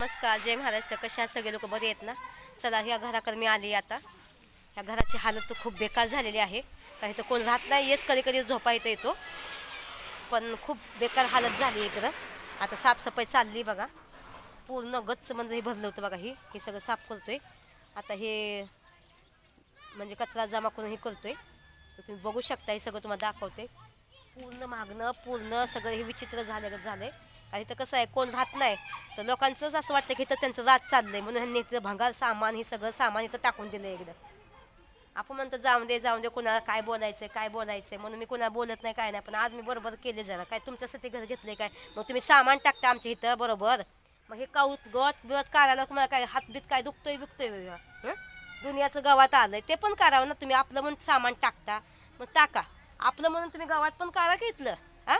नमस्कार जय महाराष्ट्र. कशा सगळे लोक? बरे आहेत ना? चला ह्या घराकडे मी आली आता. ह्या घराची हालत तर खूप बेकार झालेली आहे. कारण इथं कोण राहत नाही येस कधी कधी झोपा इथं येतो. पण खूप बेकार हालत झाली इकडं. आता साफसफाई चालली बघा. पूर्ण गच्च म्हणजे हे भरलं होतं बघा ही. हे सगळं साफ करतोय. आता हे म्हणजे कचरा जमा करून हे करतो तर तुम्ही बघू शकता हे सगळं तुम्हाला दाखवते. पूर्ण मागणं पूर्ण सगळं हे विचित्र झालं आहे आणि इथं कसं आहे कोण राहत नाही. तर लोकांचंच असं वाटतं की इथं त्यांचं रात चाललंय. म्हणून ह्यांनी इथं भंगार सामान हे सगळं सामान इथं टाकून दिलं एकदम आपण म्हणतो जाऊन दे जाऊन दे कुणाला काय बोलायचं आहे काय बोलायचं आहे म्हणून मी कुणाला बोलत नाही काय नाही. पण आज मी बरोबर केले जरा. काय तुमच्यासाठी घर घेतले काय? मग तुम्ही सामान टाकता आमच्या इथं बरोबर? मग हे काऊत गवत बिवत काढायला तुम्हाला काय हातबीत काय दुखतोय बिकतोय? वेगळं हं? दुनियाचं गावात आलंय ते पण करावं ना तुम्ही. आपलं म्हणून सामान टाकता. मग टाका. आपलं म्हणून तुम्ही गावात पण करा घेतलं हां?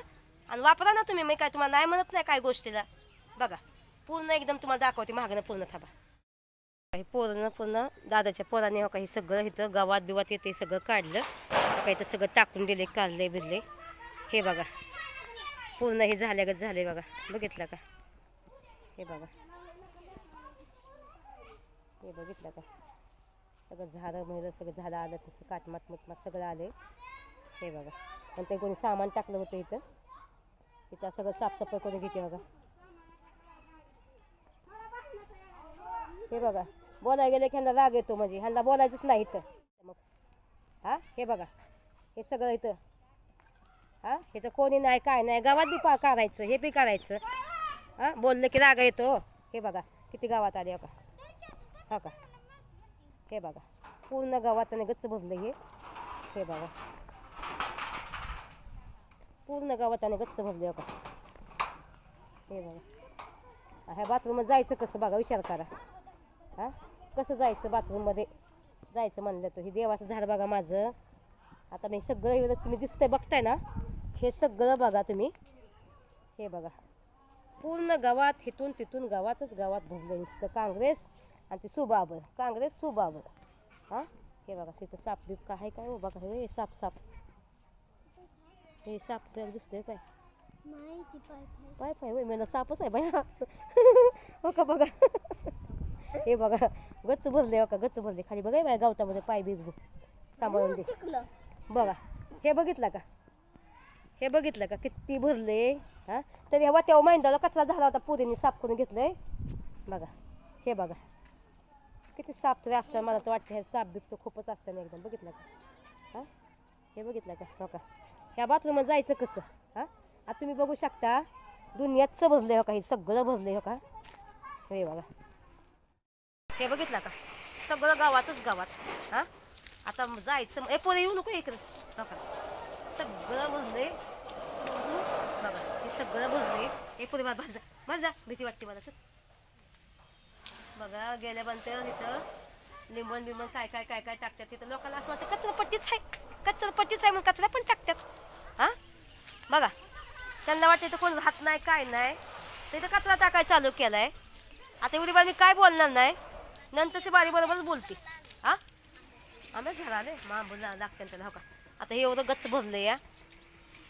आणि वापरा ना तुम्ही मी काय तुम्हाला नाही म्हणत नाही काय गोष्टीला. बघा पूर्ण एकदम तुम्हाला दाखवते महागणं पूर्ण थांबा. काही पोरनं पूर्ण दादाच्या पोराने हो काही सगळं इथं गावात बिवात येते सगळं काढलं. हो काही तर सगळं टाकून दिले काढले बिरले हे बघा पूर्ण हे झाल्यागत झाले बघा. बघितलं का? हे बघा. हे बघितलं का? सगळं झाडं मिळलं सगळं झाडं आलं तसं काटमात मुटमात सगळं आले हे बघा. आणि ते कोणी सामान टाकलं होतं इथं. इथं सगळं साफसफाई करून घेते बघा. हे बघा बोलायला गेलं की ह्यांना राग येतो म्हणजे ह्यांना बोलायचंच नाही इथं. मग हा हे बघा हे सगळं इथं. हा इथं कोणी नाही काय नाही गावात बी पा करायचं हे बी करायचं हा बोललं की राग येतो. हे बघा किती गावात आले का हो का? हे बघा पूर्ण गावात गच्च भरलं हे. हे बघा. पूर्ण गावात गच्च भरले हो का हे बघा. ह्या बाथरूममध्ये जायचं कसं बघा विचार करा. हां? कसं जायचं बाथरूममध्ये जायचं म्हणलं तर हे देवाचं झाड बघा माझं. आता मी सगळं तुम्ही दिसतंय बघताय ना? हे सगळं बघा तुम्ही. हे बघा. पूर्ण गावात हिथून तिथून गावातच गावात भरलं नुसतं काँग्रेस आणि ते सुबाबर. काँग्रेस सुबाबर. हां? हे बघा तिथं साप बीप काय आहे काय हो बघा हे साप साप हे साप आपल्याला दिसतोय काय नाही ती पाय पाय होय मला सापच आहे बाया हो का बघा हे बघा गच्च भरले हो का गच्च भरले खाली बघा बाय गावतामध्ये पाय बिग सांभाळून दे बघा हे बघितलं का हे बघितलं का किती भरले हां तरी हवा तेव्हा मांडाला कचरा झाला होता पुरीने साफ करून घेतलंय बघा हे बघा किती साफ तरी असतं मला तर वाटतं हे साफ बिप तर खूपच असतं ना एकदम बघितलं का हां हे बघितलं का हो का ह्या बाथरूम जायचं कसं? हां? आता तुम्ही बघू शकता दुनियाचं भरलं हो का हे सगळं भरलं हो का? हे बघा. हे बघितलं का? सगळं गावातच गावात. हां? आता जायचं ए पोरं येऊ नको इकडे. हो का? सगळं भरलंय. बघा हे सगळं भरलंय. हे पोरे मला माझा माझा भीती वाटते मला सर बघा गेल्यानंतर इथं लिंबन बिंबन काय काय काय काय टाकतात. तिथं लोकांना असं वाटतं कचरापट्टीच आहे. कचरापट्टीच आहे म्हणून कचरा पण टाकतात. हां? बघा. त्यांना वाटतं इथं कोण हात नाही काय नाही. तर इथं कचरा टाकायला चालू केला आहे आता एवढी बारी मी काय बोलणार नाही. नंतरची बारी बरोबरच बोलते. हां? आम्ही झाले मा बोला लागते त्याला हो का? आता हे एवढं गच्च भरलं या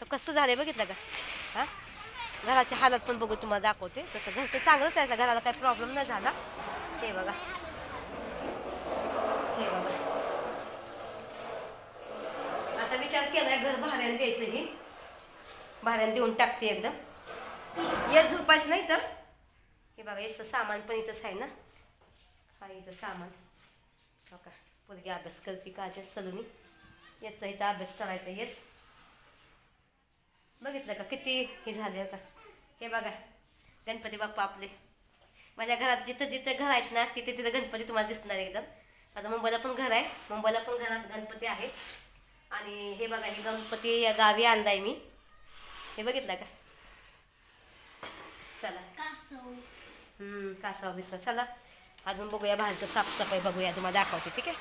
तर कसं झालं बघितलं का? हां? घराची हालत पण बघू तुम्हाला दाखवते. तसं घर चांगलंच आहे. घराला काही प्रॉब्लेम नाही झाला. ते बघा हे बघा विचार केला आहे घर भाड्याने द्यायचं हे. भाड्याने देऊन टाकते एकदम येस झोपायचं नाही तर हे बघा याचं सामान पण इथंच आहे ना. हा इथं सामान. हो का पोरगी अभ्यास करते काजल सलूनी. याचा इथं अभ्यास करायचा येस बघितलं का किती हे झाले का हे बघा गणपती बाप्पा आपले. माझ्या घरात जिथं जिथं घर आहेत ना तिथे तिथं गणपती तुम्हाला दिसणार एकदम. माझं मुंबईला पण घर आहे. मुंबईला पण घरात गणपती आहे. आणि हे बघा हे गणपती या गावी आणलाय मी. हे बघितलं का? चला. कासव. कासवा बिसवा चला. अजून बघूया बाहेरचं साफसफाई बघूया. तुम्हाला दाखवते ठीक आहे?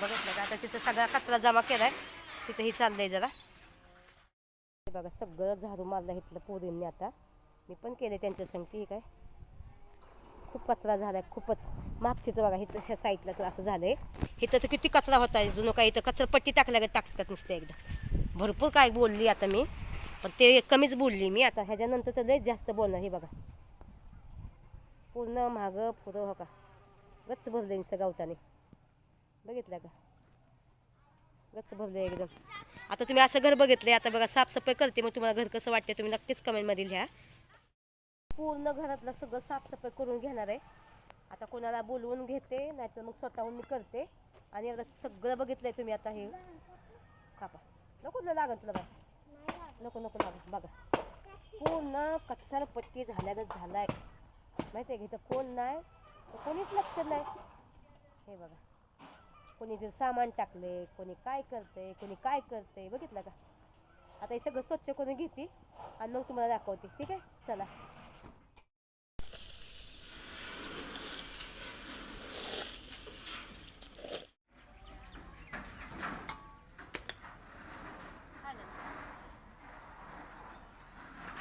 बघितलं का? आता तिथं सगळा कचरा जमा केलाय. तिथं ही चाललंय जरा. हे बघा सगळं झाडू मारलं इथलं पोरींनी आता. मी पण केले त्यांच्या संगती काय खूप कचरा झाला आहे खूपच. मागचीच बघा इथं ह्या साईडला तर असं झालं आहे इथं तर किती कचरा होता जुनं काय इथं कचरपट्टी टाकल्या टाकतात नुसते एकदा. भरपूर काय बोलली आता मी पण ते कमीच बोलली मी. आता ह्याच्यानंतर तर लईच जास्त बोलणार हे बघा. पूर्ण मागं पुरं हो का. गच्च भरलं नुसतं गावताने. बघितलं का? गच्च भरलं एकदम. आता तुम्ही असं घर बघितलं आता बघा साफसफाई करते मग तुम्हाला घर कसं वाटते तुम्ही नक्कीच कमेंटमध्ये लिहा. पूर्ण घरातलं सगळं साफसफाई करून घेणार आहे. आता कोणाला बोलवून घेते नाहीतर मग स्वतःहून मी करते. आणि आता सगळं बघितलंय तुम्ही आता हे. कापा. नको तुला लागल तुला बघा नको नको लागेल बघा. पूर्ण कच्चार पट्टी झाल्यागत झालाय. माहिती आहे का इथं कोण नाही तर कोणीच लक्ष नाही हे बघा. कोणी जे सामान टाकले कोणी काय करते कोणी काय करते बघितलं का? आता हे सगळं स्वच्छ करून घेते आणि मग तुम्हाला दाखवते. ठीक आहे? चला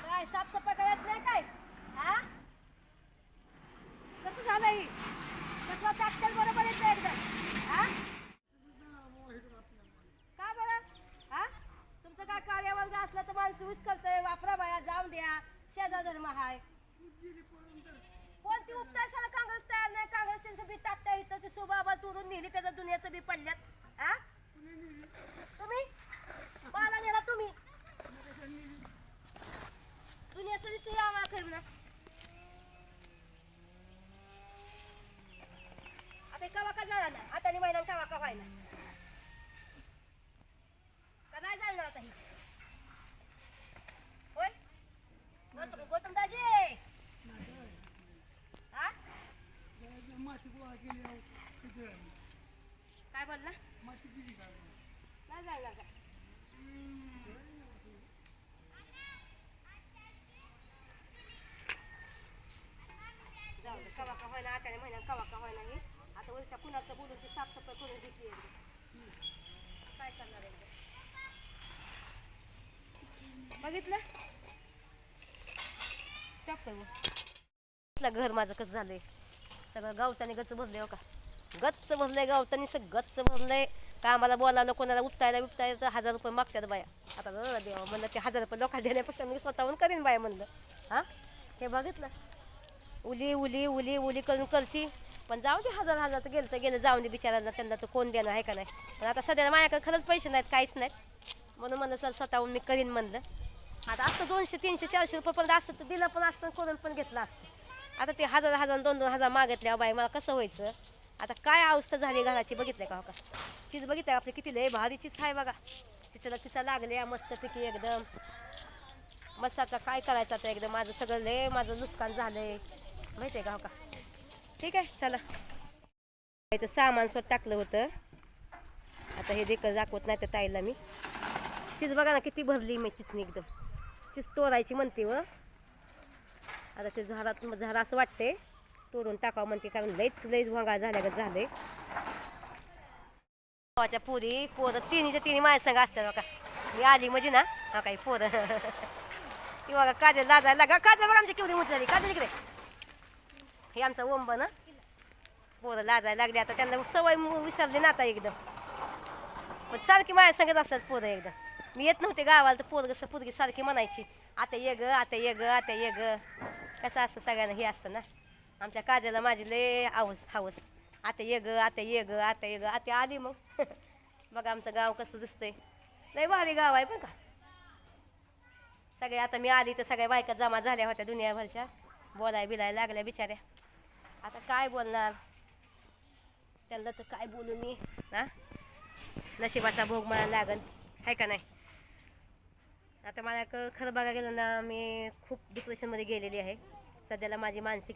काय साफसफाई करत नाही काय हा कसं झालंय कसला चाटकल बरोबर येत एकदम हा का बरं हा तुमचं काय कार्यवर्ग असला वापरा बाया जाऊन द्या. शेजार धर्म हाय. कोणती उपताशाला काँग्रेस तयार नाही काँग्रेस त्यांचं बी तात्या इथं ते सुबाबा तुरून नेली त्याचं दुनियाचं बी पडल्यात. हा तुम्ही? मला नेला तुम्ही. दुनियाचं दिसतं आम्हाला खरं ना. आता कवा का जाणार ना? आता आणि महिला कवा का व्हायना का नाही जाणार आता ही होय बस गौतम दाजी हा काय बोलला नाही जाणार का जाऊ दे कवा का व्हायना आता महिन्यात कवा का व्हायना ही आता वरच्या कुणाचं बोलून ती साफसफाई करून घेतली एकदा. काय करणार एकदा बघितलं? स्टॉप करू. घर माझं कसं झालंय? सगळं गावताने गच्च भरले हो का? गच्च भरलंय गावताने सगळं गच्च भरलंय. का आम्हाला बोलायला कोणाला उपटायला बिपटायला तर हजार रुपये मागतात बाया. आता देवा म्हणलं ते हजार रुपये लोकांना देण्यापेक्षा मी स्वतःहून करीन बाया म्हणलं. हां? हे बघितलं? उली उली उली उली करून करती. पण जाऊ दे हजार हजार तर गेलं तर गेलं. जाऊन दे बिचारांना त्यांना तर कोण देणं आहे का नाही? पण आता सध्याला माझ्याकडे खरंच पैसे नाहीत काहीच नाहीत. म्हणून म्हणलं सर स्वतःहून मी करीन म्हणलं. आता असतं दोनशे तीनशे चारशे रुपयेपर्यंत असतं तर दिलं पण असतं करून पण घेतलं असतं. आता ते हजार हजार दोन दोन हजार मागितल्या बाई मला कसं व्हायचं? आता काय अवस्था झाली घराची बघितलं का हो का? चीज बघितलं आपली किती लय भारी चीज आहे बघा. तिच्याला तिचा लागल्या मस्तपैकी एकदम. मसाचा काय करायचं आता एकदम? माझं सगळं लय माझं नुकसान झालं आहे माहिती आहे का हो का? ठीक आहे चला. इथं सामान स्वतः टाकलं होतं. आता हे देखील दाखवत नाही तर ताईला मी. चीज बघा ना किती भरली मी चिचणी एकदम. चीज तोडायची म्हणते व. आता ते झाडात झाड असं वाटते तोडून टाकावं म्हणते कारण लईच लईच भोंगा झाल्यागत झालंय गावाच्या पुरी पोरं तिन्हीच्या तिन्ही माझ्या संग असतात बघा. मी आली म्हणजे ना हा काही पोरं. ती काजल लाजायला लागा काजल बघा आमची केवढी उचलली काजल इकडे. हे आमचा ओंब ना. पोरं लाजायला लागली. आता त्यांना सवय विसरली ना आता एकदम. पण सारखी माझ्या संगत असतात पोरं एकदम. मी येत नव्हते गावाला तर पोरग कसं पोरगी सारखी म्हणायची आता ये ग आता ये ग आता ये ग. कसं असतं सगळ्यांना हे असतं ना. आमच्या काजाला माझी लय आवस हावस आता ये ग आता ये ग आता ये ग. आता आली मग. बघा आमचं गाव कसं दिसतंय. लय भारी गाव आहे पण का. सगळे आता मी आली तर सगळ्या बायका जमा झाल्या होत्या दुनियाभरच्या. बोलाय बिलाय लागल्या बिचाऱ्या. आता काय बोलणार? त्यांना तर काय बोलू मी? ना नशिबाचा भोग मला लागन. आहे का नाही? आता मला क- खरं बघायला गेलं ना मी खूप डिप्रेशनमध्ये गेलेली आहे. सध्याला माझी मानसिक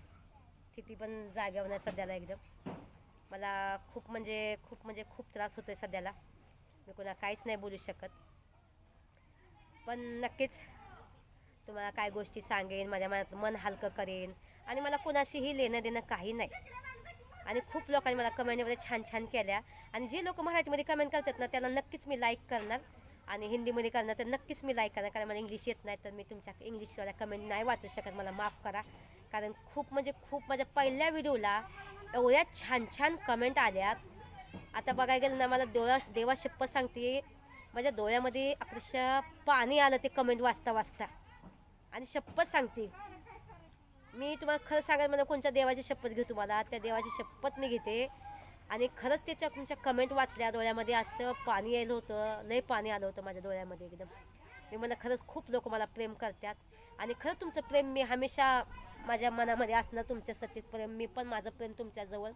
स्थिती पण जाग्यावर नाही सध्याला एकदम. मला खूप म्हणजे खूप म्हणजे खूप त्रास होतो आहे सध्याला. मी कोणा काहीच नाही बोलू शकत. पण नक्कीच तुम्हाला काय गोष्टी सांगेन माझ्या मनात मन हलकं करेन. आणि मला कोणाशीही लेणं देणं काही नाही. आणि खूप लोकांनी मला कमेंटमध्ये छान छान केल्या. आणि जे लोक मराठीमध्ये कमेंट करतात ना त्यांना नक्कीच मी लाईक करणार. आणि हिंदीमध्ये करणार तर नक्कीच मी लाईक करणार कारण मला इंग्लिश येत नाही तर मी तुमच्या इंग्लिशवाल्या कमेंट नाही वाचू शकत. मला माफ करा. कारण खूप म्हणजे खूप माझ्या पहिल्या व्हिडिओला एवढ्या छान छान कमेंट आल्यात आता बघायला गेलं ना मला डोळ्या देवा शप्प सांगते माझ्या डोळ्यामध्ये अक्षरशः पाणी आलं ते कमेंट वाचता वाचता. आणि शपथ सांगते. मी तुम्हाला खरं सांगायला मला कोणत्या देवाची शपथ घेऊ तुम्हाला? त्या देवाची शपथ मी घेते. आणि खरंच त्याच्या तुमच्या कमेंट वाचल्या डोळ्यामध्ये. असं पाणी यायलं होतं. लई पाणी आलं होतं माझ्या डोळ्यामध्ये एकदम. मी मला खरंच खूप लोक मला प्रेम करतात. आणि खरंच तुमचं प्रेम मी हमेशा माझ्या मनामध्ये असणार तुमच्यासाठी प्रेम मी पण माझं प्रेम तुमच्याजवळ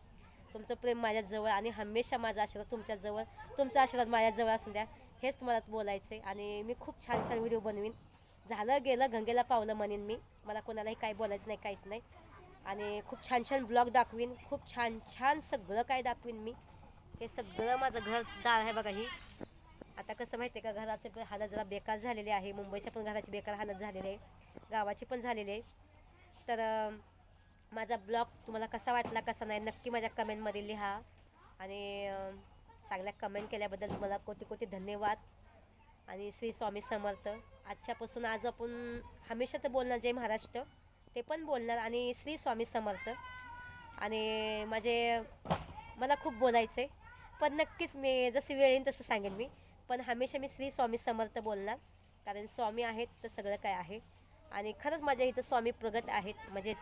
तुमचं प्रेम माझ्याजवळ आणि हमेशा माझा आशीर्वाद तुमच्याजवळ तुमचा आशीर्वाद माझ्याजवळ असू द्या. हेच तुम्हाला बोलायचं आहे आणि मी खूप छान छान व्हिडिओ बनवीन. झालं गेलं गंगेला पावलं म्हणेन मी. मला कोणालाही काही बोलायचं नाही काहीच नाही. आणि खूप छान छान ब्लॉग दाखवीन. खूप छान छान सगळं काय दाखवीन मी. हे सगळं माझं घर दार आहे बघा ही. आता कसं माहिती आहे का घराचे पण हालत जरा बेकार झालेली आहे. मुंबईच्या पण घराची बेकार हालत झालेली आहे. गावाची पण झालेली आहे. तर माझा ब्लॉग तुम्हाला कसा वाटला कसा नाही नक्की माझ्या कमेंटमध्ये लिहा. आणि चांगल्या कमेंट केल्याबद्दल तुम्हाला कोटी कोटी धन्यवाद. आणि श्री स्वामी समर्थ. आजच्यापासून आज आपण हमेशा तर बोलणार जय महाराष्ट्र ते पण बोलणार आणि श्री स्वामी समर्थ. आणि माझे मला खूप बोलायचं आहे पण नक्कीच मी जशी वेळ येईन तसं सांगेन मी. पण हमेशा मी श्री स्वामी समर्थ बोलणार कारण स्वामी आहेत तर सगळं काय आहे. आणि खरंच माझ्या इथं स्वामी प्रगत आहेत म्हणजे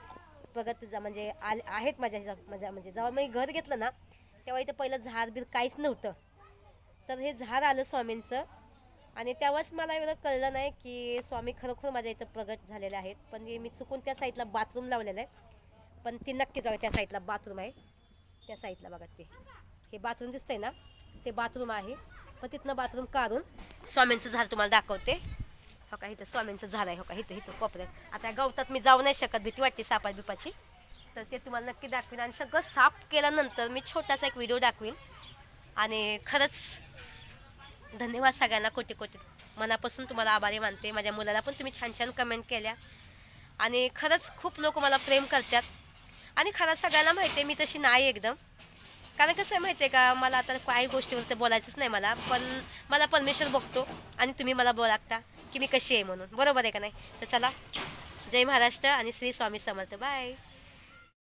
प्रगत जा म्हणजे आल आहेत माझ्या माझ्या म्हणजे जेव्हा मी घर घेतलं ना तेव्हा इथं पहिलं झाड बीर काहीच नव्हतं. तर हे झाड आलं स्वामींचं आणि तेव्हाच मला एवढं कळलं नाही की स्वामी खरोखर माझ्या इथं प्रगट झालेले आहेत. पण हे मी चुकून त्या साईडला बाथरूम लावलेलं आहे. पण ती नक्कीच बघा त्या साईडला बाथरूम आहे. त्या साईडला बघा ते. हे बाथरूम दिसतंय ना? ते बाथरूम आहे. पण तिथनं बाथरूम काढून स्वामींचं झाड तुम्हाला दाखवते. हो का? इथं स्वामींचं झाड आहे. हो का? इथं इथं कोपऱ्यात. आता गवतात मी जाऊ नाही शकत. भीती वाटते सापा बिपाची. तर ते तुम्हाला नक्की दाखवीन. आणि सगळं साफ केल्यानंतर मी छोटासा एक व्हिडिओ दाखवीन. आणि खरंच धन्यवाद सगळ्यांना कोटी कोटी. मनापासून तुम्हाला आभारी मानते. माझ्या मुलाला पण तुम्ही छान छान कमेंट केल्या. आणि खरंच खूप लोक मला प्रेम करतात. आणि खरंच सगळ्यांना माहिती आहे मी तशी नाही एकदम. कारण कसं आहे माहिती आहे का मला आता काही गोष्टीवर तर बोलायचंच नाही मला. पण मला परमेश्वर बघतो आणि तुम्ही मला बोलागता की मी कशी आहे म्हणून. बरोबर आहे का नाही? तर चला जय महाराष्ट्र आणि श्री स्वामी समर्थ. बाय